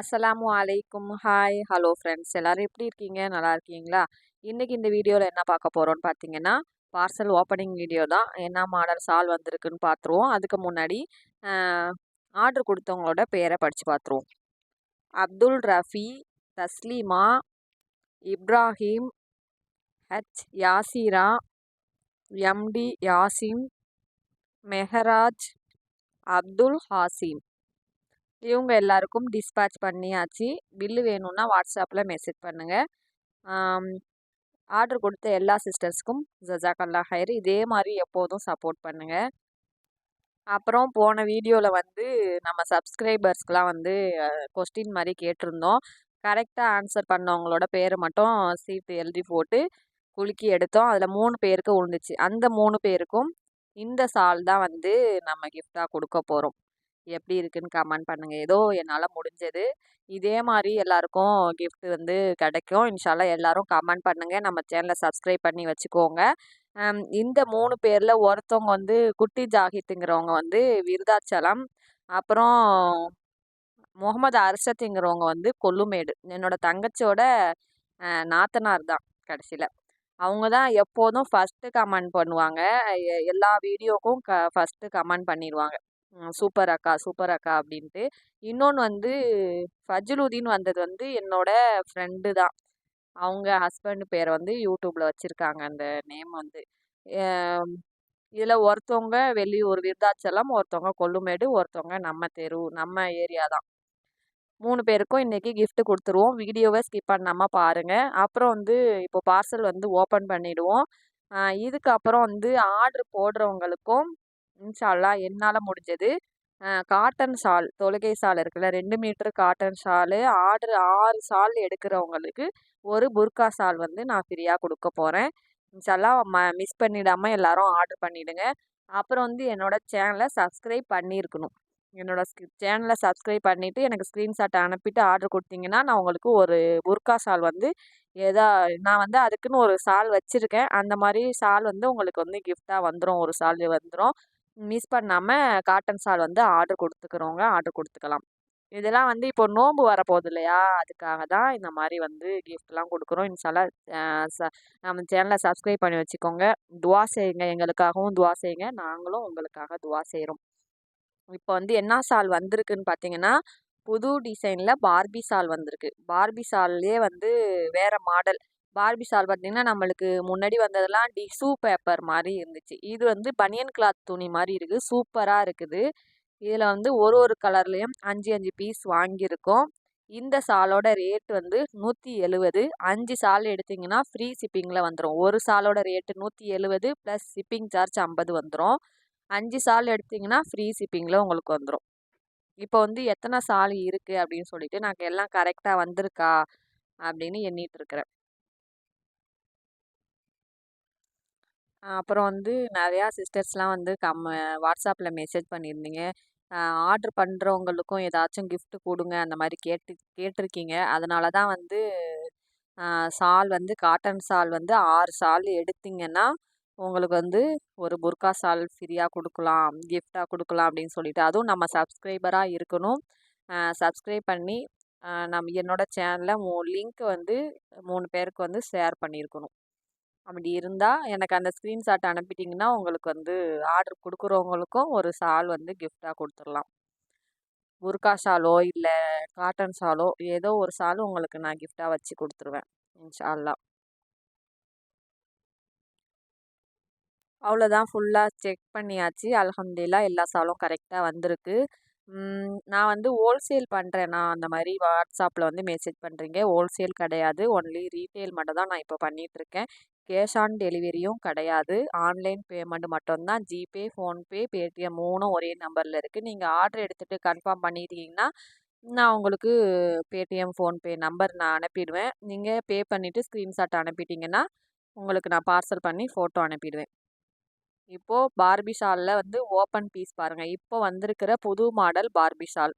அஸ்ஸலாமு அலைக்கும். Hi hello friends. எல்லோரும் எப்படி இருக்கீங்க? நல்லா இருக்கீங்களா? இன்றைக்கி இந்த வீடியோவில் என்ன பார்க்க போகிறோன்னு பார்த்தீங்கன்னா பார்சல் ஓப்பனிங் வீடியோ தான். என்ன மாடல் சால் வந்திருக்குன்னு பார்த்துருவோம். அதுக்கு முன்னாடி ஆர்டர் கொடுத்தவங்களோட பேரை படித்து பார்த்துருவோம். Abdul Rafi Taslima Ibrahim H Yasira MD Yasim Mehraj Abdul Hasim. இவங்க எல்லாருக்கும் டிஸ்பேச் பண்ணியாச்சு. பில்லு வேணும்னா வாட்ஸ்அப்பில் மெசேஜ் பண்ணுங்கள் ஆர்டர் கொடுத்த எல்லா சிஸ்டர்ஸ்க்கும் ஜஜாக்கல்லா ஹயர் இதே மாதிரி எப்போதும் சப்போர்ட் பண்ணுங்கள் அப்புறம் போன வீடியோவில் வந்து நம்ம சப்ஸ்கிரைபர்ஸ்க்கெலாம் வந்து கொஸ்டின் மாதிரி கேட்டிருந்தோம். கரெக்டாக ஆன்சர் பண்ணவங்களோட பேரை மட்டும் சீட்டு எழுதி போட்டு குலுக்கி எடுத்தோம். அதில் மூணு பேருக்கு உழுந்துச்சு. அந்த மூணு பேருக்கும் இந்த சால் தான் வந்து நம்ம கிஃப்டாக கொடுக்க போகிறோம் எப்படி இருக்குன்னு கமெண்ட் பண்ணுங்கள் ஏதோ என்னால் முடிஞ்சது. இதே மாதிரி எல்லாருக்கும் கிஃப்ட் வந்து கிடைக்கும். இன்ஷால்லா எல்லாரும் கமெண்ட் பண்ணுங்கள் நம்ம சேனலை சப்ஸ்கிரைப் பண்ணி வச்சுக்கோங்க. இந்த மூணு பேரில் ஒருத்தவங்க வந்து குட்டி ஜாகித்துங்கிறவங்க வந்து விருதாச்சலம். அப்புறம் முகமது அர்ஷத்துங்கிறவங்க வந்து கொல்லுமேடு. என்னோட தங்கச்சியோட நாத்தனார் தான் கடைசியில். அவங்க தான் எப்போதும் ஃபஸ்ட்டு கமெண்ட் பண்ணுவாங்க. எல்லா வீடியோக்கும் க ஃபஸ்ட்டு கமெண்ட் பண்ணிடுவாங்க சூப்பர் அக்கா சூப்பர் அக்கா அப்படின்ட்டு. இன்னொன்று வந்து ஃபஜ்லுதீன் வந்தது வந்து என்னோட ஃப்ரெண்டு தான். அவங்க ஹஸ்பண்ட் பேரை வந்து யூடியூப்பில் வச்சுருக்காங்க அந்த நேம் வந்து. இதில் ஒருத்தவங்க வெளியூர் விருதாச்சலம் ஒருத்தவங்க கொல்லுமேடு ஒருத்தவங்க நம்ம தெரு நம்ம ஏரியா தான். மூணு பேருக்கும் இன்றைக்கி கிஃப்ட்டு கொடுத்துருவோம். வீடியோவை ஸ்கிப் பண்ணாமல் பாருங்கள் அப்புறம் வந்து இப்போ பார்சல் வந்து ஓப்பன் பண்ணிவிடுவோம் இதுக்கப்புறம் வந்து ஆர்டர் போடுறவங்களுக்கும் இன்ஷால்லா என்னால் முடிஞ்சது. காட்டன் ஷால் தொழுகை ஷால் இருக்குல்ல ரெண்டு மீட்ரு காட்டன் ஷாலு. ஆர்டர் ஆறு ஷால் எடுக்கிறவங்களுக்கு ஒரு புர்கா ஷால் வந்து நான் ஃப்ரீயாக கொடுக்க போகிறேன் இன்ஷால்லா ம மிஸ் பண்ணிடாமல் எல்லோரும் ஆர்டர் பண்ணிவிடுங்க அப்புறம் வந்து என்னோடய சேனலை சப்ஸ்கிரைப் பண்ணியிருக்கணும். என்னோடய சேனலை சப்ஸ்கிரைப் பண்ணிவிட்டு எனக்கு ஸ்க்ரீன்ஷாட் அனுப்பிட்டு ஆர்டர் கொடுத்தீங்கன்னா நான் உங்களுக்கு ஒரு புர்கா ஷால் வந்து ஏதா நான் வந்து அதுக்குன்னு ஒரு ஷால் வச்சுருக்கேன். அந்த மாதிரி ஷால் வந்து உங்களுக்கு வந்து கிஃப்டாக வந்துடும் ஒரு ஷால் வந்துடும் மிஸ் பண்ணாமல் காட்டன் சால் வந்து ஆர்டர் கொடுத்துக்கிறவங்க ஆர்டர் கொடுத்துக்கலாம். இதெல்லாம் வந்து இப்போ நோன்பு வரப்போகுது இல்லையா? அதுக்காக தான் இந்த மாதிரி வந்து கிஃப்ட்லாம் கொடுக்குறோம். இன்ஷால்லா ச நம்ம சேனலை சப்ஸ்கிரைப் பண்ணி வச்சுக்கோங்க. துவா செய்யுங்க. எங்களுக்காகவும் துவா செய்யுங்க. நாங்களும் உங்களுக்காக துவா செய்கிறோம் இப்போ வந்து என்ன சால் வந்திருக்குன்னு பார்த்தீங்கன்னா புது டிசைனில் பார்பி சால் வந்திருக்கு. பார்பி சால்லே வந்து வேறு மாடல் பார்பி ஷால் பார்த்திங்கன்னா நம்மளுக்கு முன்னாடி வந்ததெல்லாம் டிசு பேப்பர் மாதிரி இருந்துச்சு. இது வந்து பனியன் கிளாத் துணி மாதிரி இருக்குது. சூப்பராக இருக்குது. இதில் வந்து ஒரு ஒரு கலர்லேயும் அஞ்சு அஞ்சு பீஸ் வாங்கியிருக்கோம். இந்த சாலோட ரேட் வந்து நூற்றி எழுவது. அஞ்சு சால் எடுத்திங்கன்னா ஃப்ரீ ஷிப்பிங்கில் வந்துடும் ஒரு சாலோட ரேட்டு நூற்றி எழுவது ப்ளஸ் ஷிப்பிங் சார்ஜ் ஐம்பது வந்துடும் அஞ்சு சால் எடுத்திங்கன்னா ஃப்ரீ ஷிப்பிங்கில் உங்களுக்கு வந்துடும் இப்போ வந்து எத்தனை சால் இருக்குது அப்படின்னு சொல்லிட்டு நான் எல்லாம் கரெக்டாக வந்திருக்கா அப்படின்னு எண்ணிட்டு இருக்கிறேன். அப்புறம் வந்து நிறையா சிஸ்டர்ஸ்லாம் வந்து கம் வாட்ஸ்அப்பில் மெசேஜ் பண்ணியிருந்தீங்க. ஆர்டர் பண்ணுறவங்களுக்கும் ஏதாச்சும் கிஃப்ட் கொடுங்க அந்த மாதிரி கேட்டு கேட்டிருக்கீங்க. அதனால தான் வந்து சால் வந்து காட்டன் சால் வந்து ஆறு சால் எடுத்திங்கன்னா உங்களுக்கு வந்து ஒரு புர்கா சால் ஃப்ரீயாக கொடுக்கலாம் கிஃப்டாக கொடுக்கலாம் அப்படின்னு சொல்லிட்டு. அதுவும் நம்ம சப்ஸ்கிரைபராக இருக்கணும். சப்ஸ்கிரைப் பண்ணி நம்ம என்னோடய சேனலில் மூ லிங்க் வந்து மூணு பேருக்கு வந்து ஷேர் பண்ணியிருக்கணும். அப்படி இருந்தால் எனக்கு அந்த ஸ்க்ரீன்ஷாட் அனுப்பிட்டிங்கன்னா உங்களுக்கு வந்து ஆர்டர் கொடுக்குறவங்களுக்கும் ஒரு ஷால் வந்து கிஃப்டாக கொடுத்துடலாம். புர்கா ஷாலோ இல்லை காட்டன் ஷாலோ ஏதோ ஒரு ஷால் உங்களுக்கு நான் கிஃப்டாக வச்சு கொடுத்துருவேன் இன்ஷால்லா அவ்வளோதான் ஃபுல்லாக செக் பண்ணியாச்சு. அலமதுல்லா எல்லா சாலும் கரெக்டாக வந்திருக்கு. நான் வந்து ஹோல்சேல் பண்ணுறேன்னா அந்த மாதிரி வாட்ஸ்அப்பில் வந்து மெசேஜ் பண்ணுறீங்க ஹோல்சேல் கிடையாது. ஒன்லி ரீட்டெயில் மட்டும் தான் நான் இப்போ பண்ணிகிட்ருக்கேன் கேஷ் ஆன் டெலிவரியும் கிடையாது. ஆன்லைன் பேமெண்ட் மட்டும்தான். ஜிபே ஃபோன்பே பேடிஎம் மூணும் ஒரே நம்பரில் இருக்குது நீங்கள் ஆர்டர் எடுத்துகிட்டு கன்ஃபார்ம் பண்ணிட்டீங்கன்னா நான் உங்களுக்கு பேடிஎம் ஃபோன்பே நம்பர் நான் அனுப்பிடுவேன். நீங்கள் பே பண்ணிவிட்டு ஸ்க்ரீன்ஷாட் அனுப்பிட்டீங்கன்னா உங்களுக்கு நான் பார்சல் பண்ணி ஃபோட்டோ அனுப்பிடுவேன். இப்போது பார்பி ஷாலில் வந்து ஓப்பன் பீஸ் பாருங்கள் இப்போ வந்திருக்கிற புது மாடல் பார்பி ஷால்.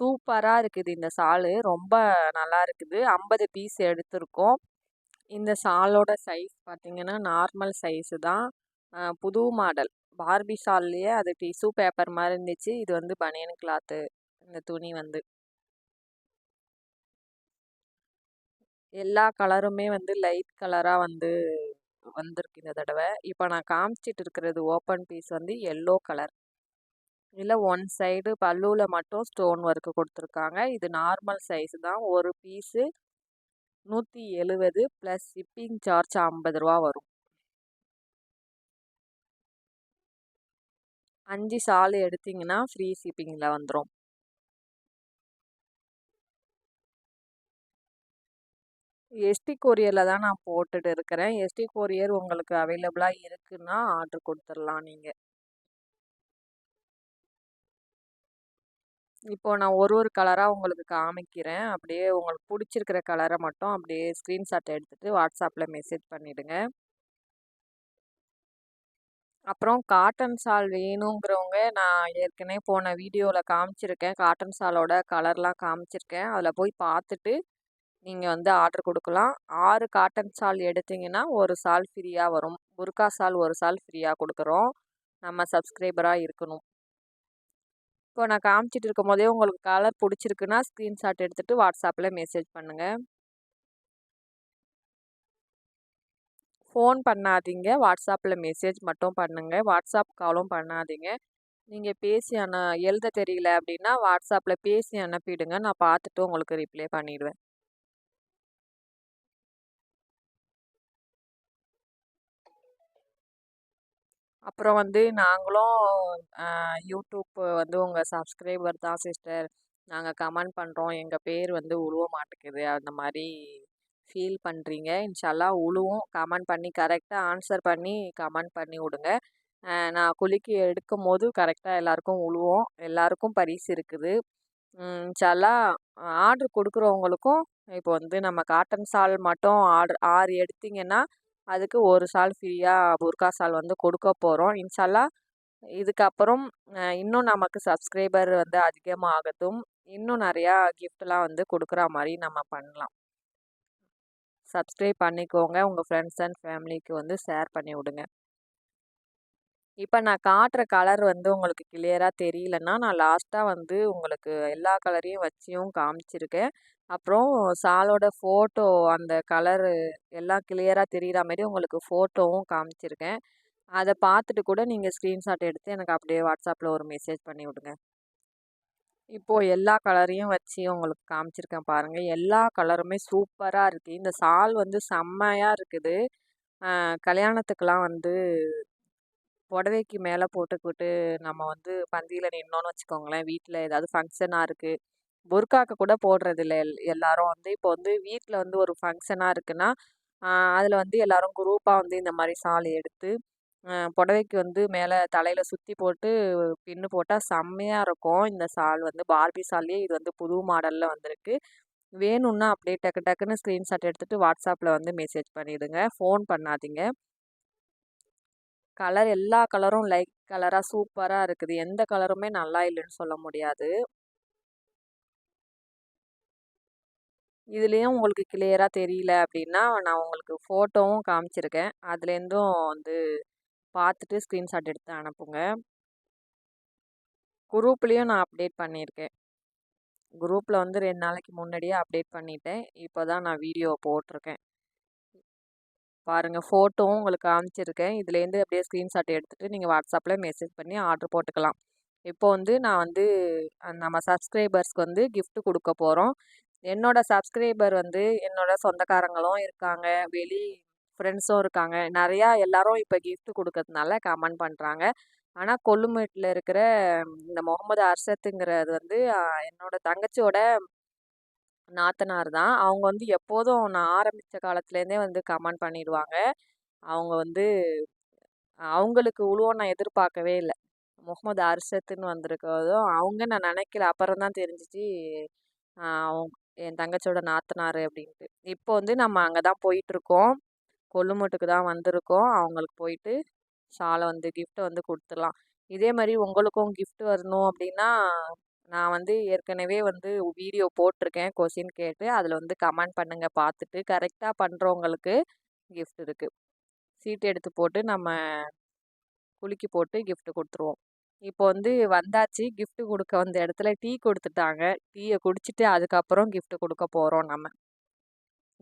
சூப்பராக இருக்குது இந்த ஷாலு. ரொம்ப நல்லா இருக்குது. ஐம்பது பீஸ் எடுத்திருக்கோம். இந்த ஷாலோட சைஸ் பார்த்திங்கன்னா நார்மல் சைஸு தான். புது மாடல். பார்பி ஷால்லையே அது டிஷ்யூ பேப்பர் மாதிரி இருந்துச்சு. இது வந்து பனியன் கிளாத்து இந்த துணி வந்து. எல்லா கலருமே வந்து லைட் கலராக வந்து வந்திருக்கு இந்த தடவை. இப்போ நான் காமிச்சிட்டு இருக்கிறது ஓப்பன் பீஸ் வந்து எல்லோ கலர். இல்லை ஒன் சைடு பல்லுவில் மட்டும் ஸ்டோன் ஒர்க்கு கொடுத்துருக்காங்க. இது நார்மல் சைஸ் தான். ஒரு பீஸு நூற்றி எழுபது ப்ளஸ் ஷிப்பிங் சார்ஜ் ஐம்பது ரூபா வரும். அஞ்சு சால் எடுத்திங்கன்னா ஃப்ரீ ஷிப்பிங்கில் வந்துடும் எஸ்டி கொரியரில் தான் நான் போட்டுட்டு இருக்கிறேன். எஸ்டி கொரியர் உங்களுக்கு அவைலபிளாக இருக்குன்னா ஆர்டர் கொடுத்துடலாம் நீங்கள் இப்போ நான் ஒரு ஒரு கலராக உங்களுக்கு காமிக்கிறேன். அப்படியே உங்களுக்கு பிடிச்சிருக்கிற கலரை மட்டும் அப்படியே ஸ்க்ரீன்ஷாட் எடுத்துகிட்டு வாட்ஸ்அப்பில் மெசேஜ் பண்ணிவிடுங்க அப்புறம் காட்டன் சால் வேணுங்கிறவங்க நான் ஏற்கனவே போன வீடியோவில் காமிச்சிருக்கேன். காட்டன் சாலோட கலர்லாம் காமிச்சிருக்கேன். அதில் போய் பார்த்துட்டு நீங்கள் வந்து ஆர்டர் கொடுக்கலாம். ஆறு காட்டன் சால் எடுத்திங்கன்னா ஒரு சால் ஃப்ரீயாக வரும். புர்கா சால் ஒரு சால் ஃப்ரீயாக கொடுக்குறோம். நம்ம சப்ஸ்கிரைபராக இருக்கணும். இப்போ நான் காமிச்சிட்டு இருக்கும் போதே உங்களுக்கு கலர் பிடிச்சிருக்குன்னா ஸ்க்ரீன்ஷாட் எடுத்துகிட்டு வாட்ஸ்அப்பில் மெசேஜ் பண்ணுங்கள் ஃபோன் பண்ணாதீங்க. வாட்ஸ்அப்பில் மெசேஜ் மட்டும் பண்ணுங்கள் வாட்ஸ்அப் காலும் பண்ணாதீங்க. நீங்கள் பேசி அனு எழுத தெரியல அப்படின்னா வாட்ஸ்அப்பில் பேசி அனுப்பிடுங்க. நான் பார்த்துட்டு உங்களுக்கு ரிப்ளை பண்ணிவிடுவேன் அப்புறம் வந்து நாங்களும் யூடியூப் வந்து உங்கள் சப்ஸ்கிரைபர் தான் சிஸ்டர் நாங்கள் கமெண்ட் பண்ணுறோம் எங்கள் பேர் வந்து உழுவ மாட்டேங்குது அந்த மாதிரி ஃபீல் பண்ணுறீங்க இன்ஷால்லா உழுவும். கமெண்ட் பண்ணி கரெக்டாக ஆன்சர் பண்ணி கமெண்ட் பண்ணி விடுங்க நான் குலுக்கி எடுக்கும் போது கரெக்டாக எல்லாருக்கும் உழுவோம். எல்லாருக்கும் பரிசு இருக்குது. இன்ஷால்லா ஆர்டர் கொடுக்குறவங்களுக்கும் இப்போ வந்து நம்ம காட்டன் சால் மட்டும் ஆர்டர் ஆறு எடுத்திங்கன்னா அதுக்கு ஒரு சால் ஃப்ரீயாக புர்கா சால் வந்து கொடுக்க போகிறோம் இன்ஷால்லா இதுக்கப்புறம் இன்னும் நமக்கு சப்ஸ்கிரைபர் வந்து அதிகமாகட்டும். இன்னும் நிறையா கிஃப்ட்லாம் வந்து கொடுக்குற மாதிரி நம்ம பண்ணலாம். சப்ஸ்கிரைப் பண்ணிக்கோங்க. உங்கள் ஃப்ரெண்ட்ஸ் அண்ட் ஃபேமிலிக்கு வந்து ஷேர் பண்ணி விடுங்க. இப்போ நான் காட்டுற கலர் வந்து உங்களுக்கு கிளியராக தெரியலன்னா நான் லாஸ்ட்டாக வந்து உங்களுக்கு எல்லா கலரையும் வச்சியும் காமிச்சிருக்கேன். அப்புறம் சாலோட ஃபோட்டோ அந்த கலரு எல்லாம் கிளியராக தெரிகிற மாதிரி உங்களுக்கு ஃபோட்டோவும் காமிச்சிருக்கேன். அதை பார்த்துட்டு கூட நீங்கள் ஸ்க்ரீன்ஷாட் எடுத்து எனக்கு அப்படியே வாட்ஸ்அப்பில் ஒரு மெசேஜ் பண்ணி விடுங்க. இப்போது எல்லா கலரையும் வச்சு உங்களுக்கு காமிச்சிருக்கேன் பாருங்கள் எல்லா கலருமே சூப்பராக இருக்குது இந்த சால் வந்து செம்மையாக இருக்குது. கல்யாணத்துக்கெலாம் வந்து புடவைக்கு மேலே போட்டுக்கிட்டு நம்ம வந்து பந்தியில் நின்னோன்னு வச்சுக்கோங்களேன். வீட்டில் ஏதாவது ஃபங்க்ஷனாக இருக்குது புர்காக்கு கூட போடுறதில்ல எல் எல்லாரும் வந்து. இப்போ வந்து வீட்டில் வந்து ஒரு ஃபங்க்ஷனாக இருக்குன்னா அதில் வந்து எல்லாரும் குரூப்பாக வந்து இந்த மாதிரி சால் எடுத்து புடவைக்கு வந்து மேலே தலையில் சுற்றி போட்டு பின்னு போட்டால் செம்மையாக இருக்கும். இந்த சால் வந்து பார்பி சால்லேயே இது வந்து புது மாடலில் வந்திருக்கு. வேணும்னா அப்படியே டக்கு டக்குன்னு ஸ்க்ரீன்ஷாட் எடுத்துகிட்டு வாட்ஸ்அப்பில் வந்து மெசேஜ் பண்ணிவிடுங்க ஃபோன் பண்ணாதீங்க. கலர் எல்லா கலரும் லைட் கலராக சூப்பராக இருக்குது. எந்த கலருமே நல்லா இல்லைன்னு சொல்ல முடியாது. இதுலேயும் உங்களுக்கு கிளியராக தெரியல அப்படின்னா நான் உங்களுக்கு ஃபோட்டோவும் காமிச்சிருக்கேன். அதுலேருந்தும் வந்து பார்த்துட்டு ஸ்க்ரீன்ஷாட் எடுத்து அனுப்புங்க. குரூப்லேயும் நான் அப்டேட் பண்ணியிருக்கேன். குரூப்பில் வந்து ரெண்டு நாளைக்கு முன்னாடியே அப்டேட் பண்ணிட்டேன். இப்போ தான் நான் வீடியோ போட்டிருக்கேன். பாருங்கள் ஃபோட்டோவும் உங்களுக்கு காமிச்சிருக்கேன். இதுலேருந்து அப்படியே ஸ்க்ரீன்ஷாட் எடுத்துகிட்டு நீங்கள் வாட்ஸ்அப்பில் மெசேஜ் பண்ணி ஆர்டர் போட்டுக்கலாம். இப்போ வந்து நான் வந்து நம்ம சப்ஸ்கிரைபர்ஸ்க்கு வந்து கிஃப்ட் கொடுக்க போகிறோம் என்னோடய சப்ஸ்கிரைபர் வந்து என்னோடய சொந்தக்காரங்களும் இருக்காங்க. வெளி ஃப்ரெண்ட்ஸும் இருக்காங்க. நிறையா எல்லாரும் இப்போ கிஃப்ட் கொடுக்கறதுனால கமெண்ட் பண்ணுறாங்க ஆனால் கொல்லுமேட்டில் இருக்கிற இந்த முகமது அர்ஷத்துங்கிறது வந்து என்னோட தங்கச்சியோட நாத்தனார் தான். அவங்க வந்து எப்போதும் நான் ஆரம்பித்த காலத்துலேருந்தே வந்து கமெண்ட் பண்ணிடுவாங்க. அவங்க வந்து அவங்களுக்கு உழுவ நான் எதிர்பார்க்கவே இல்லை. முகமது அர்ஷத்துன்னு வந்திருக்கிறதும் அவங்க நான் நினைக்கல. அப்புறம் தான் தெரிஞ்சிச்சு அவங்க என் தங்கச்சியோட நாத்தனார் அப்படின்ட்டு. இப்போ வந்து நம்ம அங்கே தான் போயிட்டுருக்கோம். கொல்லுமட்டுக்கு தான் வந்திருக்கோம். அவங்களுக்கு போயிட்டு ஷாலை வந்து கிஃப்ட்டை வந்து கொடுத்துடலாம். இதே மாதிரி உங்களுக்கும் கிஃப்ட் வரணும் அப்படின்னா நான் வந்து ஏற்கனவே வந்து வீடியோ போட்டிருக்கேன் கொஷின் கேட்டு. அதில் வந்து கமெண்ட் பண்ணுங்கள் பார்த்துட்டு. கரெக்டாக பண்ணுறவங்களுக்கு கிஃப்ட் இருக்குது சீட் எடுத்து போட்டு நம்ம குலுக்கி போட்டு கிஃப்ட் கொடுத்துருவோம். இப்போ வந்து வந்தாச்சு கிஃப்ட் கொடுக்க வந்த இடத்துல டீ கொடுத்துட்டாங்க. டீயை குடிச்சிட்டு அதுக்கப்புறம் கிஃப்ட் கொடுக்க போகிறோம் நம்ம.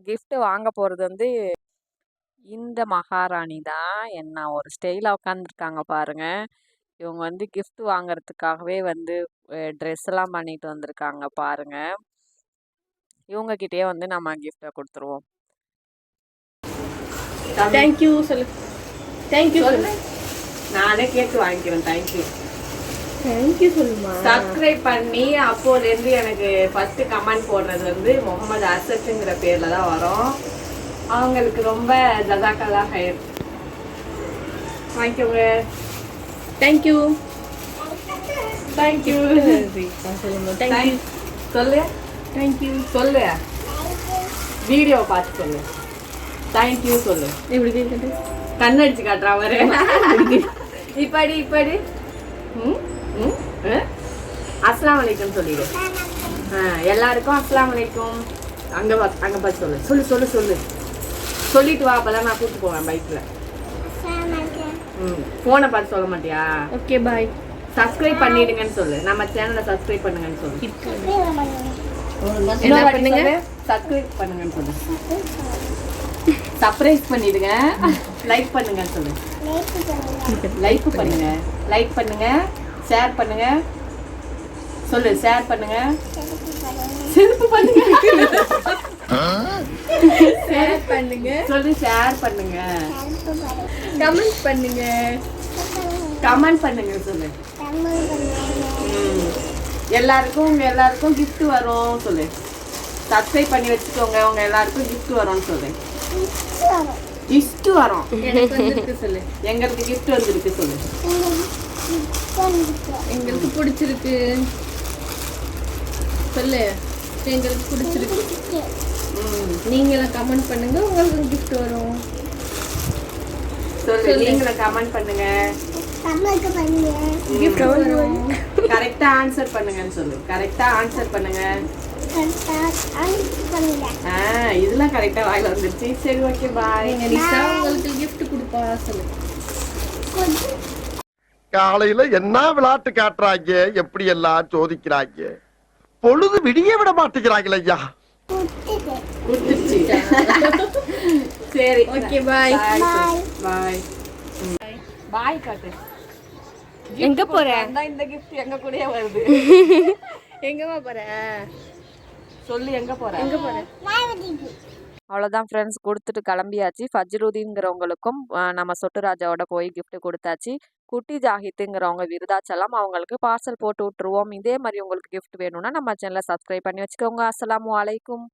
gift வாங்க போறது வந்து இந்த மகாராணி தான். என்ன ஒரு ஸ்டைலா உட்காந்துருக்காங்க பாருங்க. இவங்க வந்து gift வாங்குறதுக்காகவே வந்து ட்ரெஸ் எல்லாம் பண்ணிட்டு வந்திருக்காங்க பாருங்க. இவங்க கிட்டயே வந்து நம்ம கிஃப்டை கொடுத்துருவோம். தேங்க்யூ சொல்லு தேங்க்யூ சொல்லு நானே கேட்டு வாங்கிக்கிறேன். தேங்க்யூ தேங்க்யூ சொல்லுமா சப்ஸ்கிரைப் பண்ணி அப்போலேருந்து எனக்கு ஃபர்ஸ்ட் கமெண்ட் போடுறது வந்து முகமது அசத்துங்கிற பேர்ல தான் வரும். அவங்களுக்கு ரொம்ப ஜதாக்கல்லா ஹயர் வாங்கிக்கோங்க தேங்க்யூ தேங்க்யூ சொல்லுமா தேங்க்யூ சொல்லு. தேங்க்யூ சொல்லு. வீடியோ பார்த்து சொல்லு. தேங்க்யூ சொல்லு. இப்படி கேட்குது கண்ணடிச்சு காட்டுறா அவரு இப்படி இப்படி. ம், ம், ஆ? அஸ்ஸலாமு அலைக்கும் சொல்லிடு. எல்லாருக்கும் அஸ்ஸலாமு அலைக்கும். அங்க பா- அங்க பார்த்து சொல்லு. சொல்லு சொல்லு சொல்லு. சொல்லிட்டு வா அப்பதான் நான் கூட்டு போவேன் பைக்ல ம் போனை பார்த்து சொல்ல மாட்டியா? ஓகே பாய் சப்ஸ்கிரைப் பண்ணிடுங்கன்னு சொல்லு. நம்ம சேனலை சப்ஸ்கிரைப் பண்ணுங்கன்னு சொல்லு. என்ன பண்ணுங்க? சப்ஸ்கிரைப் பண்ணுங்கன்னு சொல்லு. சர்ப்ரைஸ் பண்ணிடுங்க. லைக் பண்ணுங்கன்னு சொல்லு. லைக் பண்ணுங்க. லைக் பண்ணுங்க. ஷேர் பண்ணுங்க. சொல்லு ஷேர் பண்ணுங்க. செருப்பு பண்ணுங்க. ஷேர் பண்ணுங்க. சொல்லு ஷேர் பண்ணுங்க. கமெண்ட் பண்ணுங்க. கமெண்ட் பண்ணுங்க சொல்லு. எல்லாருக்கும் உங்க எல்லாருக்கும் gift வரும் சொல்லு. சப்ஸ்கிரைப் பண்ணி வச்சுக்கோங்க உங்க எல்லாருக்கும் gift வரும்னு சொல்லு. Gift வரும். வந்துருக்கு சொல்லு. எங்களுக்கு gift வந்திருக்கு சொல்லு. எங்களுக்கு பிடிச்சிருக்கு. சொல்லு. எங்களுக்கு பிடிச்சிருக்கு. நீங்களும் கமெண்ட் பண்ணுங்க. உங்களுக்கு gift வரும். சொல்லு நீங்களும் கமெண்ட் பண்ணுங்க. கரெக்டா ஆன்சர் பண்ணுங்கன்னு சொல்லு. கரெக்டா ஆன்சர் பண்ணுங்க. ஆ இதெல்லாம் கரெக்டா வாயில வந்துருச்சு. சரி ஓகே பாய் உங்களுக்கு gift கொடுப்பா சொல்லு. காலையில என்ன விளையாட்டு காட்டுறாங்க? எப்படி எல்லாம் சோதிக்கிறாங்க? பொழுது விடிய விட மாட்டேங்கிறாங்களே ஐயா. சரி ஓகே பாய் பாய் பாய் காட்டு எங்க போற? இந்த gift எங்க கூடயே வருது. எங்கம்மா போற? சொல்லு எங்க போற? எங்க போற? அவ்வளோதான் ஃப்ரெண்ட்ஸ் கொடுத்துட்டு கிளம்பியாச்சு. ஃபஜ்ருதீன்கிறவங்களுக்கும் நம்ம சொட்டுராஜாவோட போய் gift கொடுத்தாச்சு. குட்டி ஜாஹித்துங்கிறவங்க விருதாச்சலம் அவங்களுக்கு பார்சல் போட்டு விட்டுருவோம். இதே மாதிரி உங்களுக்கு கிஃப்ட் வேணும்னா நம்ம சேனலை சப்ஸ்கிரைப் பண்ணி வச்சுக்கோங்க. அஸ்ஸலாமு அலைக்கும்.